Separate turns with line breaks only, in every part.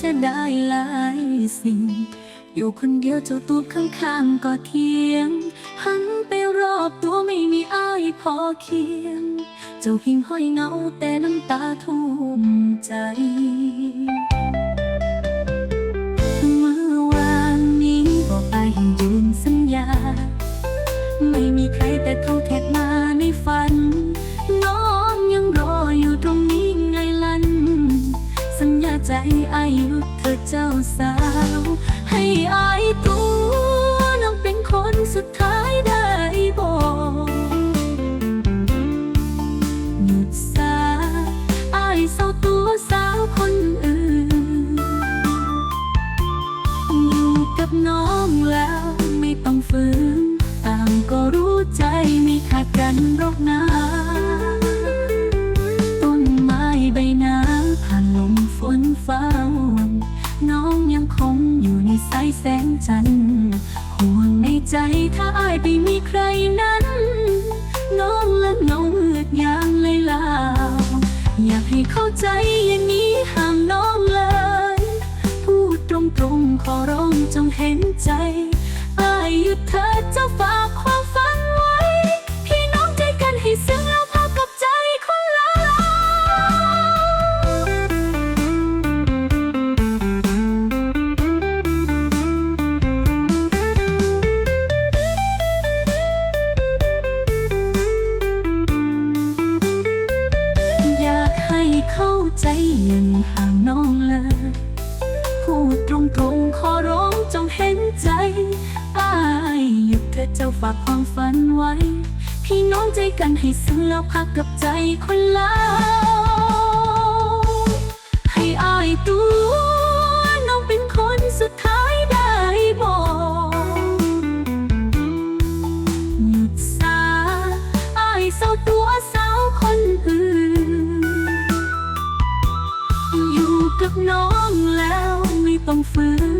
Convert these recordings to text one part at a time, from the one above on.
เสียดายหลายสิ่ง อยู่คนเดียวเจ้าตัวข้างๆก็เคียง หันไปรอบตัวไม่มีอ้ายพอเคียง เจ้าพิงห้อยเงาแต่น้ำตาทุ่มใจ น้องแล้วไม่ต้องฝืนต่างก็รู้ใจไม่ขาดกันรอกนะต้นไม้ใบหน้าผ่านลมฝนฟ้าวันน้องยังคงอยู่ในสายแสงจันทร์ห่วงในใจถ้าอายไปมีใครนั้น น้องและน้องเลือดยางเลยลาวอยากให้เข้าใจอย่างนี้ห่างน้องเลย ตรงๆขอร้องจงเห็นใจอายหยุดเธอจะฝากความฝันไว้ พี่น้องใจกันให้ซึ้งแล้วพากับใจคนละอยากให้เข้าใจยังห่งน้อ เจ้าฝากความฝันไว้ พี่น้องใจกันให้ซึ้งแล้วพักกับใจคนลาวให้อายตัวน้องเป็นคนสุดท้ายได้บอกหยุดซาอายเศร้าตัวสาวคนอื่น อยู่กับน้องแล้วไม่ต้องฝืน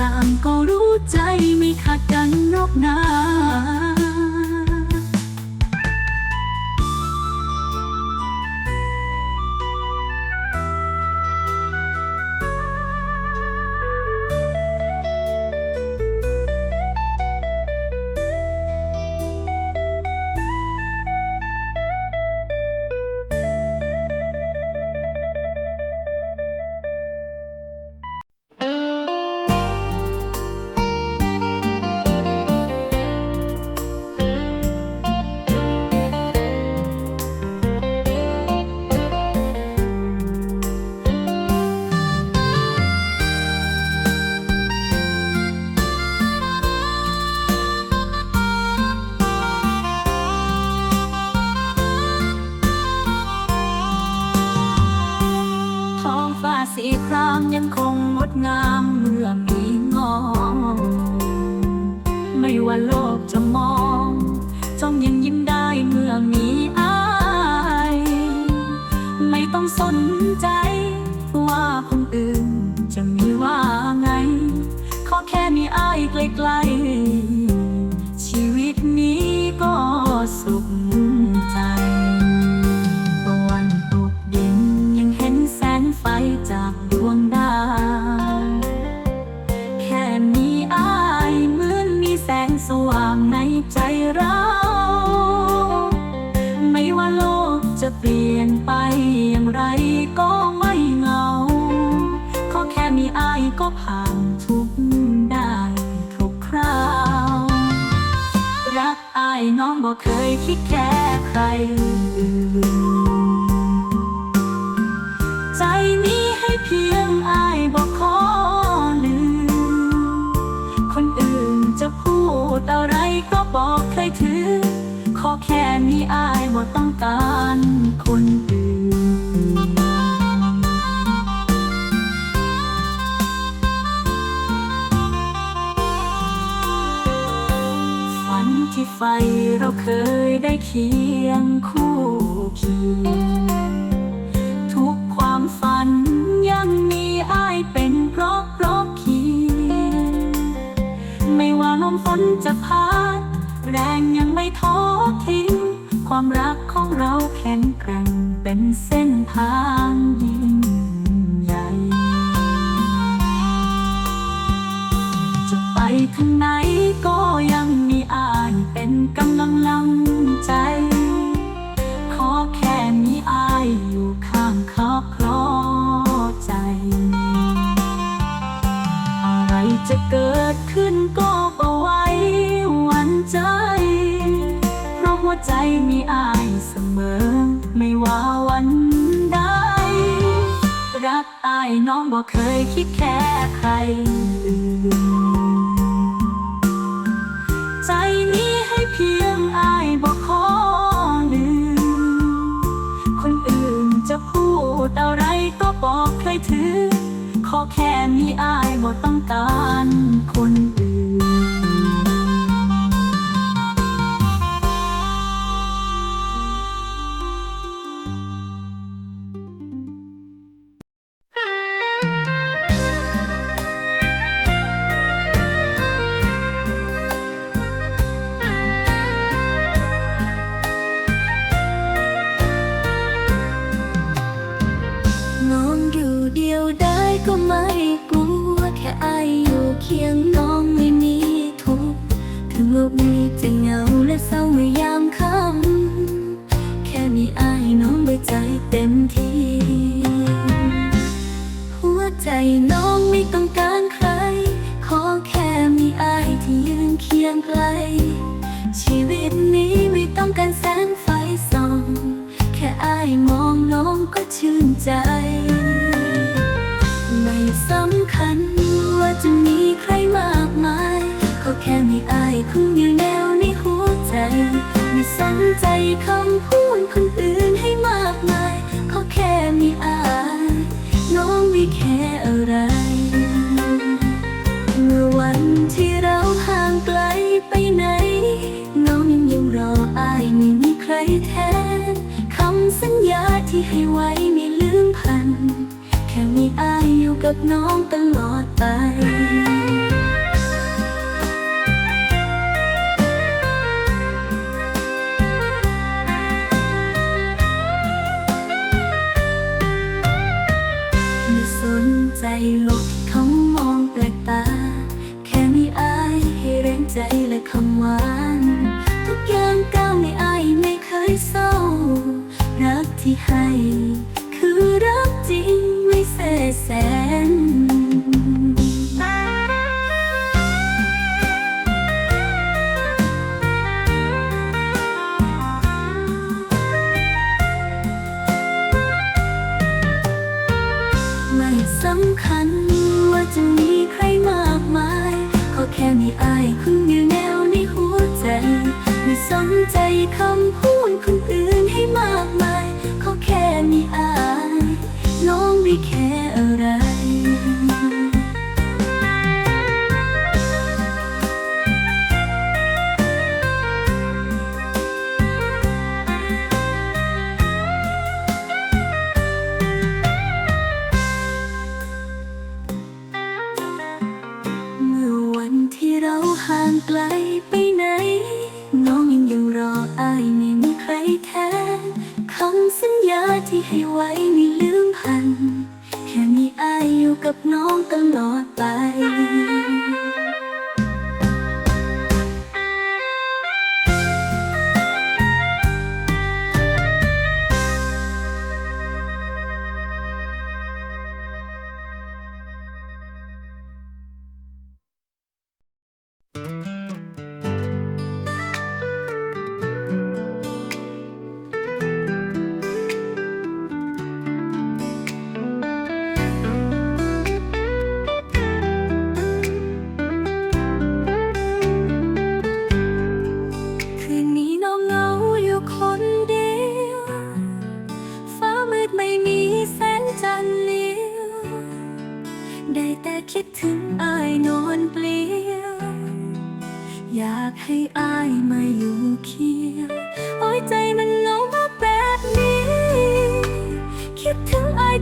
ต่างก็รู้ใจไม่ขาดกันนอกนา สีครามยังคงงดงามเมื่อมีงองไม่ว่าโลกจะมองจ้องยังยิ้มได้เมื่อมีอายไม่ต้องสนใจ ว่าคนอื่นจะมีว่าไง ขอแค่มีอายใกล้ๆชีวิตนี้ก็สุข อแค่มีอายบ่ต้องการคนอื่นฝันที่ไฟเราเคยได้เคียงคู่เคียง มีอายเสมอ ไม่ว่าวันใด รักอายน้องบ่เคยคิดแค่ใครใจนี้ให้เพียงอายบ่ขอลืม คนอื่นจะพูดอะไรก็บอกเคยถือ ขอแค่มีอายบ่ต้องการคนอื่น
ลกนี้จะเหงาและเศร้าเมื่อยามค่ำแค่มีอายน้องไว้ใจเต็มที่ หัวใจน้องไม่ต้องการใคร ขอแค่มีอายที่ยืนเคียงไกล ชีวิตนี้ไม่ต้องการแสงไฟส่อง แค่อายมองน้องก็ชื่นใจ ไม่สำคัญว่าจะมีใคร คงอยู่แนวในหัวใจ ไม่สนใจคำพูดคนอื่นให้มากมายก็แค่มีอายน้องไม่แค่อะไร เมื่อวันที่เราห่างไกลไปไหน น้องยังยังรออายไม่มีใครแทนคำสัญญาที่ให้ไว้ไม่ลืมพัน แค่มีอายอยู่กับน้องตลอดไป ลกที่เขามองแปลกตา แค่มีอายให้แรงใจและคำหวาน ทุกอย่างก้าวในอายไม่เคยเศร้า รักที่ให้คือรักจริง สนใำสัญญาที่ให้ไว้ไม่ลืมพัน แค่มีอายอยู่กับน้องตลอดไป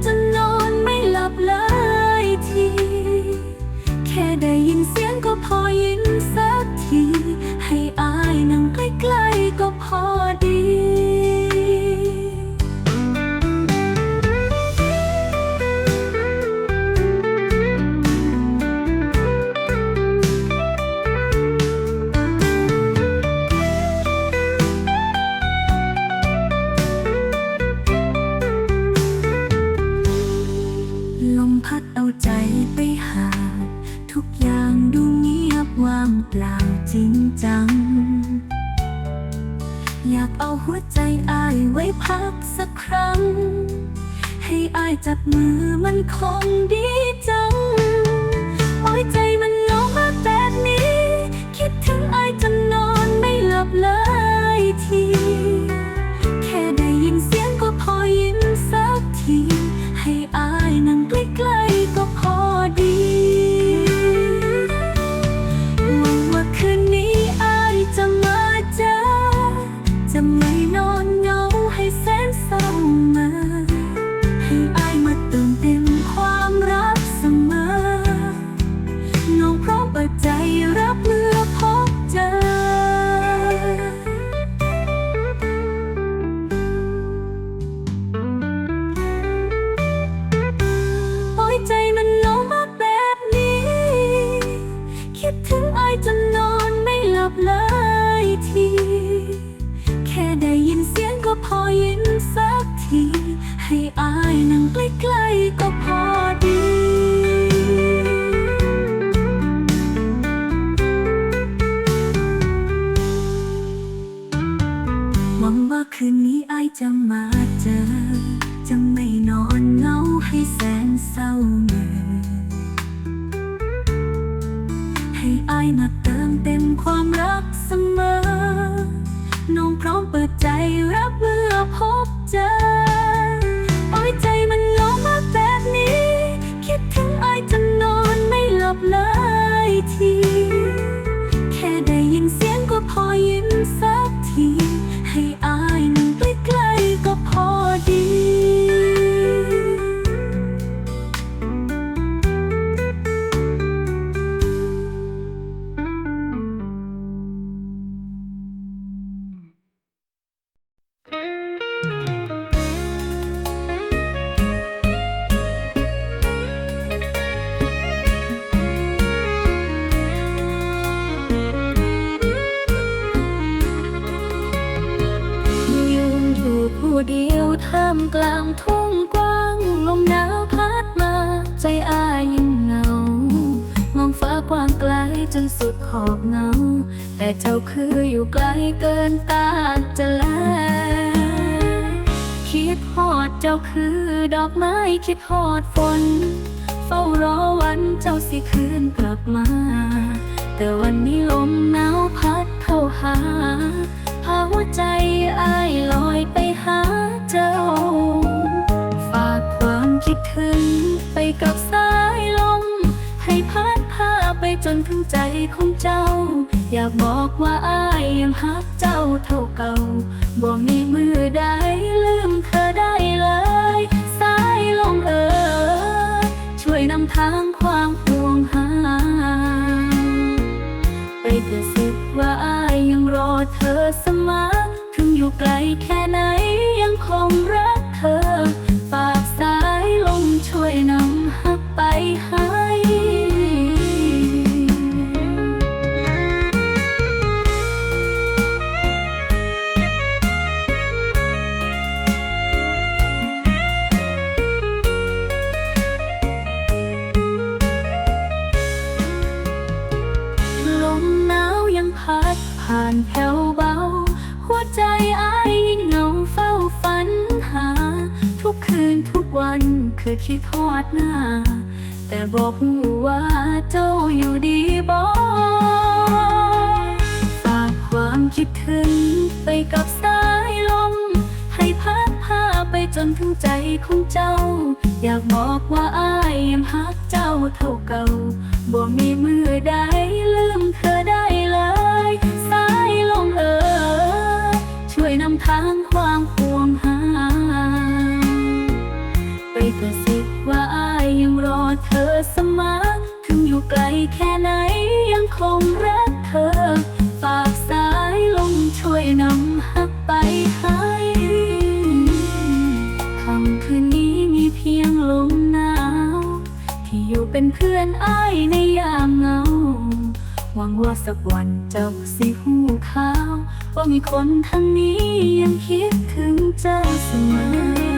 ถึ มือมันคงดี หวังว่าคืนนี้ไอจะมาเจอ จะไม่นอนเงาให้แสนเศร้าเหนื่อให้ไอมา อ
ยู่เดียวท่ามกลางทุ่งกว้าง ลมหนาวพัดมาใจอายยังเหงา มองฟ้ากว้างไกลจนสุดขอบเงา แต่เจ้าคืออยู่ไกลเกินตาจะแลคิดฮอดเจ้าคือดอกไม้คิดฮอดฝน เฝ้ารอวันเจ้าสิคืนกลับมา แต่วันนี้ลมหนาวพัดเข้าหา พาหัวใจอาย คิดถึงไปกับสายลม ให้พัดพาไปจนถึงใจของเจ้า อยากบอกว่าอายยังฮักเจ้าเท่าเก่าบ่มีมือใดลืมเธอได้เลย สายลมเอ่ยช่วยนำทางความห่วงหา ไปกระซิบว่าอายยังรอเธอเสมอถึงอยู่ไกลแค่ วันคือคิดทอดหน้า แต่บอกหูว่าเจ้าอยู่ดีบ่ฝากความคิดถึงไปกับสายลม ให้พัดพาไปจนถึงใจของเจ้า อยากบอกว่าอายยังฮักเจ้าเท่าเก่าบ่มีมือใดลืมเธอได้เลย สักวันเจ้าสิหูขาว ว่ามีคนทั้งนี้ยังคิดถึงเจ้าเสมอ